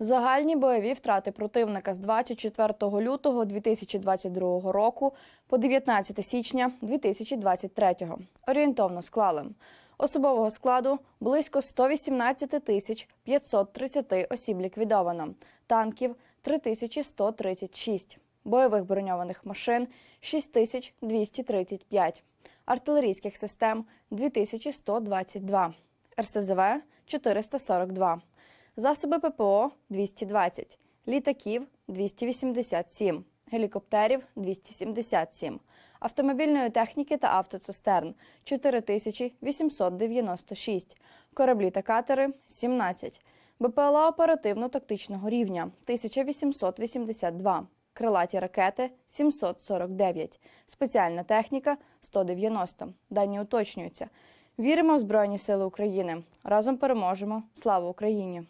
Загальні бойові втрати противника з 24 лютого 2022 року по 19 січня 2023 орієнтовно склали. Особового складу близько 118 тисяч 530 осіб ліквідовано, танків 3136, бойових броньованих машин 6235, артилерійських систем 2122, РСЗВ 442, засоби ППО 220, літаків 287, гелікоптерів 277, автомобільної техніки та автоцистерн 4896, кораблі та катери 17, БПЛА оперативно-тактичного рівня 1882, крилаті ракети 749, спеціальна техніка 190. Дані уточнюються. Віримо в Збройні Сили України. Разом переможемо. Слава Україні!